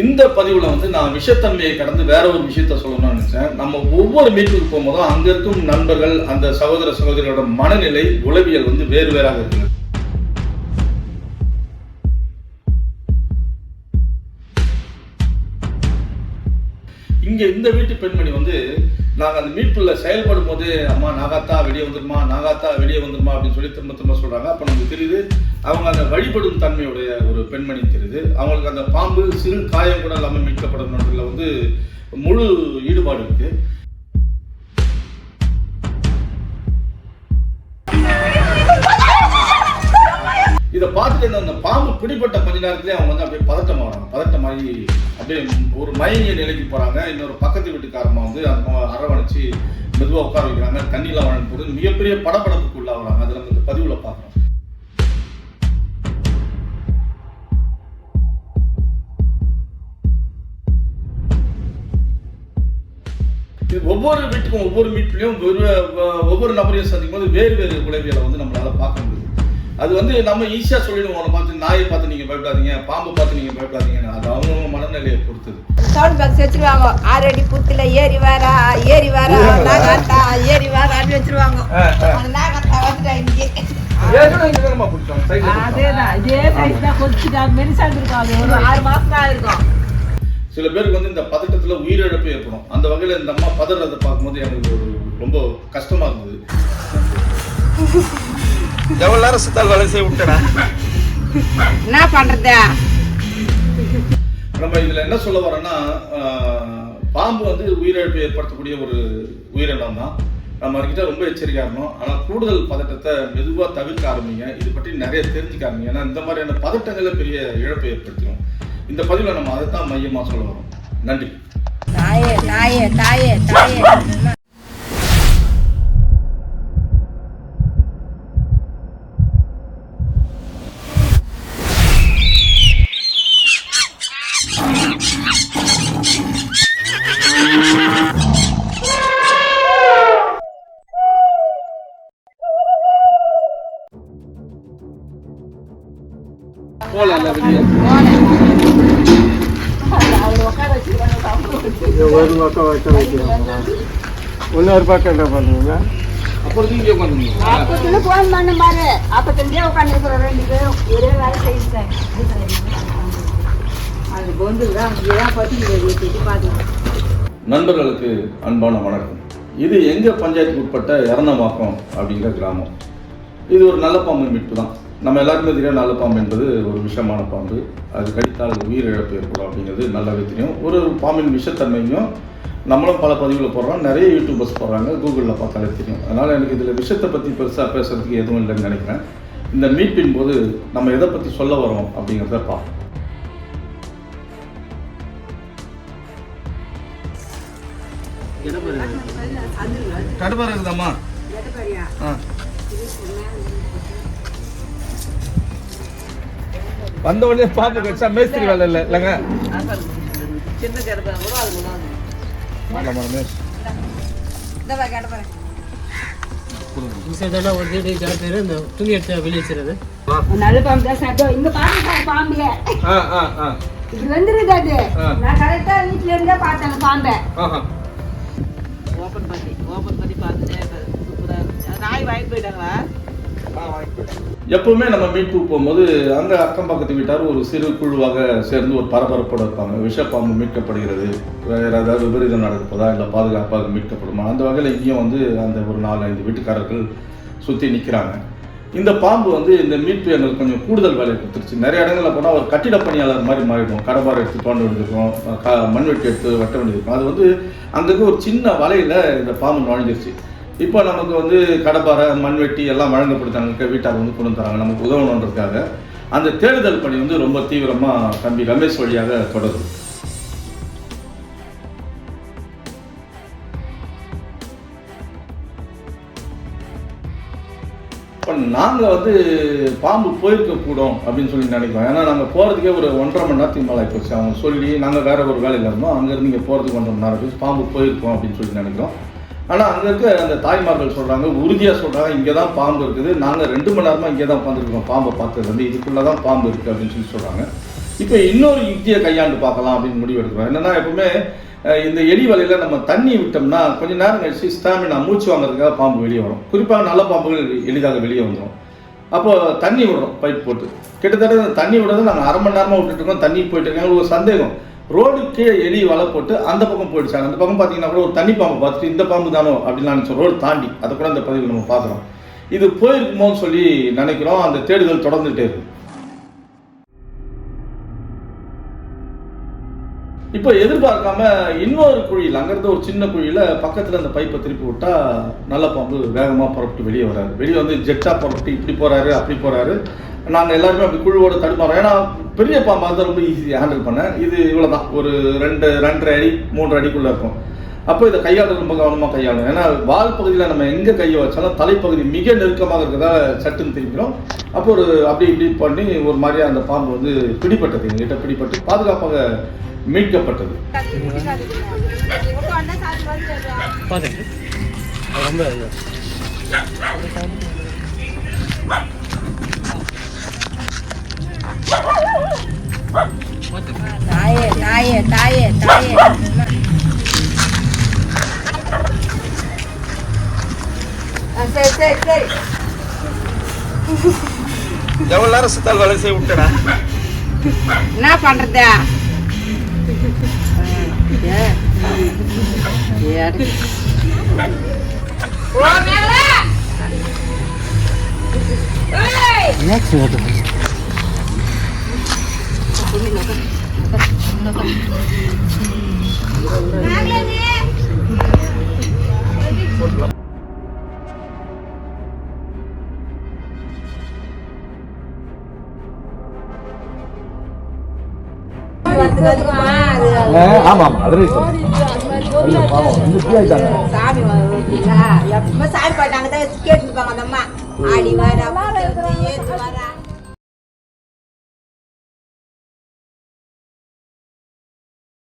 இந்த பதிவில் வந்து நான் விஷத்தன்மையை கடந்து வேற ஒரு விஷயத்த சொல்லணும்னு நினைச்சேன். நம்ம ஒவ்வொரு மீட்டுக்கு போகும்போதும் அங்க இருக்கும் நண்பர்கள் அந்த சகோதர சகோதரிகளோட மனநிலை உளவியல் வந்து வேறு வேறாக இருக்குது. இங்க இந்த வீட்டு பெண்மணி வந்து நாங்கள் அந்த மீட்பில் செயல்படும் போது அம்மா நாகாத்தா வெளியே வந்துருமா? நாகாத்தா வெளியே வந்துருமா? அப்படின்னு சொல்லி திரும்ப திரும்ப சொல்கிறாங்க அப்போ நமக்கு தெரியுது அவங்க அந்த வழிபடும் தன்மையுடைய ஒரு பெண்மணி தெரியுது. அவங்களுக்கு அந்த பாம்பு சிறு காயம் கூட இல்லாமல் மீட்கப்படணுன்றதுல வந்து முழு ஈடுபாடு இருக்குது பார்த்துட்டு இந்த- அந்த பாம்பு பிடிபட்ட கொஞ்ச நேரத்திலே அவங்க வந்து அப்படியே பதட்டம் ஆகிறாங்க பதட்டமாகி அப்படியே ஒரு மயங்கிய நிலைக்கு போறாங்க. இன்னொரு பக்கத்து வீட்டுக்காரமாக வந்து அந்த அரவணைச்சு மெதுவாக உட்கார வைக்கிறாங்க. தண்ணியில் வழங்க போது மிகப்பெரிய படபடப்புக்கு உள்ளாகிறாங்க. அதில் நம்ம இந்த பதிவில் பார்க்குறோம். ஒவ்வொரு வீட்டுக்கும் ஒவ்வொரு வீட்லையும் ஒவ்வொரு நபரையும் சந்திக்கும் போது வேறு வேறு விளைவியலை வந்து நம்மளால பார்க்க முடியும். அது வந்து நம்ம ஈஸியா சொல்லிடுவோம். உன்னை பார்த்து நாயை பார்த்து நீங்க பயப்படாதீங்க பாம்பை பார்த்து நீங்க பயப்படாதீங்கன்னு. அது அவங்க மனநிலையை பொறுத்தது. சவுண்ட் பாக்ஸ் வச்சிருவாங்க. ஆறடி புத்துல ஏறி வரா ஏறி வரா நாகாத்தா ஏறி வரான்னு வச்சிருவாங்க. அந்த நாகாத்தா வந்துட்டா இன்னைக்கு அதேதான். இதே சைஸ் தான் கொஞ்சம் ஒரு ஆறு மாசம் தான் இருக்கும். சில பேருக்கு வந்து இந்த பதட்டத்துல உயிரிழப்பு ஏற்படும். அந்த வகையில இந்த அம்மா பதறதை பார்க்கும்போது எனக்கு ஒரு ரொம்ப கஷ்டமா இருந்தது. எவ்வளவு நேரம் சித்தால் வேலை செய்ய விட்டடா என்ன பண்றது? நம்ம இதுல என்ன சொல்ல வரோம்னா பாம்பு வந்து உயிரிழப்பு ஏற்படுத்தக்கூடிய ஒரு உயிரினம் தான். நம்ம அதுக்கிட்ட ரொம்ப எச்சரிக்கையா இருக்கணும். ஆனா கூடுதல் பதட்டத்தை மெதுவா தவிர்க்க ஆரம்பிங்க. இது பற்றி நிறைய தெரிஞ்சுக்க ஆரம்பிங்க. ஏன்னா இந்த மாதிரியான பதட்டங்களை பெரிய இழப்பை ஏற்படுத்திடும். இந்த பதிவில் நம்ம அதை தான் மையமா சொல்ல வரோம் நன்றி. தாயே தாயே தாயே தாயே. போகலாம் ஒரு பக்கம் வைக்க வைக்கிறாங்க இன்னொரு பக்கம் என்ன பண்ணுவீங்க அப்புறம் போன் பண்ண உட்காந்து ரெண்டு பேரும் ஒரே வேலை செய்யுங்க அது பொந்து தான் இதான் நண்பர்களுக்கு அன்பான வணக்கம். இது எங்கள் பஞ்சாயத்துக்கு உட்பட்ட எரணமாக்கம் அப்படிங்கிற கிராமம். இது ஒரு நல்ல பாம்பு மீட்பு தான். நம்ம எல்லாருக்குமே தெரியும் நல்ல பாம்பு என்பது ஒரு விஷமான பாம்பு. அது கடித்தால் உயிரிழப்பு ஏற்படும் அப்படிங்கிறது நல்லாவே தெரியும். ஒரு ஒரு பாம்பின் விஷத்தன்மையும் நம்மளும் பல பதிவுகள் போடுறோம். நிறைய யூடியூபர்ஸ் போடுறாங்க கூகுளில் பார்த்தாலே தெரியும். அதனால் எனக்கு இதில் விஷயத்தை பற்றி பெருசாக பேசுகிறதுக்கு எதுவும் இல்லைன்னு நினைக்கிறேன். இந்த மீட்பின் போது நம்ம எதை பற்றி சொல்ல வரோம் அப்படிங்கிறத பார்ப்போம். தடுப்பாக இருக்குதாம்மா வந்த உடனே பாம்பு கடிச்சா மேஸ்திரி வேலை இல்லை இல்லைங்க? சின்ன கூட அது ஒரு வீடு இந்த துணி எடுத்து வெளியே வச்சுறது நல்ல பாம்பு. தான் சாப்பிட்டோம் இங்க பாருங்க பாம்பு ஆ ஆ ஆ இப்படி வந்துருது அது. நான் கரெக்டா வீட்டுல இருந்தே பார்த்தேன் பாம்பை. ஓப்பன் பண்ணி ஓப்பன் பண்ணி பார்த்துட்டே சூப்பராக இருந்துச்சு. அது நாய் வாங்கிட்டு போயிட்டாங்களா? எப்பவுமே நம்ம மீட்பு போகும்போது அங்க அக்கம் பக்கத்து வீட்டார் ஒரு சிறு குழுவாக சேர்ந்து ஒரு பரபரப்போட இருப்பாங்க. விஷப்பாம்பு மீட்கப்படுகிறது வேற ஏதாவது விபரீதம் நடப்பதா இல்லை பாதுகாப்பாக மீட்கப்படுமா? அந்த வகையில் இங்கேயும் வந்து அந்த ஒரு நாலு ஐந்து வீட்டுக்காரர்கள் சுற்றி நிற்கிறாங்க இந்த பாம்பு வந்து இந்த மீட்பு எங்களுக்கு கொஞ்சம் கூடுதல் வேலை கொடுத்துருச்சு. நிறைய இடங்களில் போனால் ஒரு கட்டிட பணியாளர் மாதிரி மாறிடும் கடப்பாறை எடுத்து தோண்ட வேண்டியிருக்கும் க மண்வெட்டி எடுத்து வெட்ட வேண்டியிருக்கும். அது வந்து அங்கங்கே ஒரு சின்ன வலையில் இந்த பாம்பு நுழைஞ்சிருச்சு. இப்போ நமக்கு வந்து கடப்பாரை மண்வெட்டி எல்லாம் வழங்கப்படுத்தாங்க வீட்டார் வந்து கொண்டு தராங்க நமக்கு உதவணுன்றதுக்காக அந்த தேடுதல் பணி வந்து ரொம்ப தீவிரமாக தம்பி ரமேஷ் வழியாக தொடருது. இப்போ நாங்கள் வந்து பாம்பு போயிருக்கக்கூடும் அப்படின்னு சொல்லி நினைக்கிறோம். ஏன்னா நாங்கள் போகிறதுக்கே ஒரு ஒன்றரை மணி நேரத்துக்கு மேலே ஆகிப்போச்சு அவங்க சொல்லி நாங்கள் வேறு ஒரு வேலையில் இருந்தோம். அங்கேருந்து இங்கே போகிறதுக்கு ஒன்றரை மணி நேரம் ஆகிப்போச்சு பாம்பு போயிருக்கோம் அப்படின்னு சொல்லி நினைக்கிறோம். ஆனால் அங்கே இருக்க அந்த தாய்மார்கள் சொல்கிறாங்க உறுதியாக சொல்கிறாங்க இங்கே தான் பாம்பு இருக்குது. நாங்கள் ரெண்டு மணி நேரமாக இங்கே தான் உட்காந்துருக்கோம் பாம்பை பார்த்தது வந்து இதுக்குள்ளே தான் பாம்பு இருக்குது அப்படின்னு சொல்லி சொல்கிறாங்க இப்போ இன்னொரு யுக்தியை கையாண்டு பார்க்கலாம் அப்படின்னு முடிவு எடுக்கிறோம். என்னன்னா எப்பவுமே இந்த எலி வலையில் நம்ம தண்ணி விட்டோம்னா கொஞ்ச நேரம் கழிச்சு ஸ்டாமினா மூச்சு வாங்குறதுக்காக பாம்பு வெளியே வரும். குறிப்பாக நல்ல பாம்புகள் எளிதாக வெளியே வந்துடும் அப்போ தண்ணி விடுறோம் பைப் போட்டு. கிட்டத்தட்ட அந்த தண்ணி விடுறது நாங்கள் அரை மணி நேரமாக விட்டுட்டு இருக்கோம் தண்ணி போயிட்டு இருக்கோம் ஒரு சந்தேகம். ரோடு கீழே எலி வலை போட்டு அந்த பக்கம் போயிடுச்சாங்க அந்த பக்கம் பார்த்தீங்கன்னா கூட ஒரு தண்ணி பாம்பு பார்த்துட்டு இந்த பாம்பு தானோ? அப்படின்னு நினச்சோம். ரோடு தாண்டி. அதை கூட அந்த பதிவு நம்ம பார்க்குறோம். இது போயிருக்குமோன்னு சொல்லி நினைக்கிறோம். அந்த தேடுதல் தொடர்ந்துகிட்டே இருக்குது இப்போ எதிர்பார்க்காம இன்னொரு குழியில் அங்கேருந்து ஒரு சின்ன குழியில் பக்கத்தில் அந்த பைப்பை திருப்பி விட்டா நல்ல பாம்பு வேகமாக புறப்பட்டு வெளியே வராரு. வெளியே வந்து ஜெட்டாக புறப்பட்டு இப்படி போகிறாரு அப்படி போகிறாரு நாங்கள் எல்லாருமே அப்படி குழுவோட தடுமாறோம். ஏன்னா பெரிய பாம்பா இருந்தால் ரொம்ப ஈஸியாக ஹேண்டில் பண்ணேன் இது இவ்வளோ தான் ஒரு ரெண்டு ரெண்டரை அடி மூன்று அடிக்குள்ளே இருக்கும். அப்போ இதை கையாள ரொம்ப கவனமாக கையாளணும் ஏன்னா வால் பகுதியில் நம்ம எங்கே கையை வச்சாலும் தலைப்பகுதி மிக நெருக்கமாக இருக்கிறதா சட்டுன்னு திரும்பிடும். அப்போ ஒரு அப்படி இப்படி பண்ணி ஒரு மாதிரியாக அந்த பாம்பு வந்து பிடிபட்டது. எங்ககிட்ட பிடிப்பட்டு பாதுகாப்பாக மீட்கப்பட்டது. ரொம்ப சரி சரி சரி எவ்வளோ நேரம் சித்தால் வேலை செய்ய விட்டடா? என்ன பண்றது? ஓ மேல ஏய் ஆமாம் அதில் சாமி சாமி பாட்டாங்க கேட்டுருப்பாங்க அந்த அம்மா. ஆடி வாரா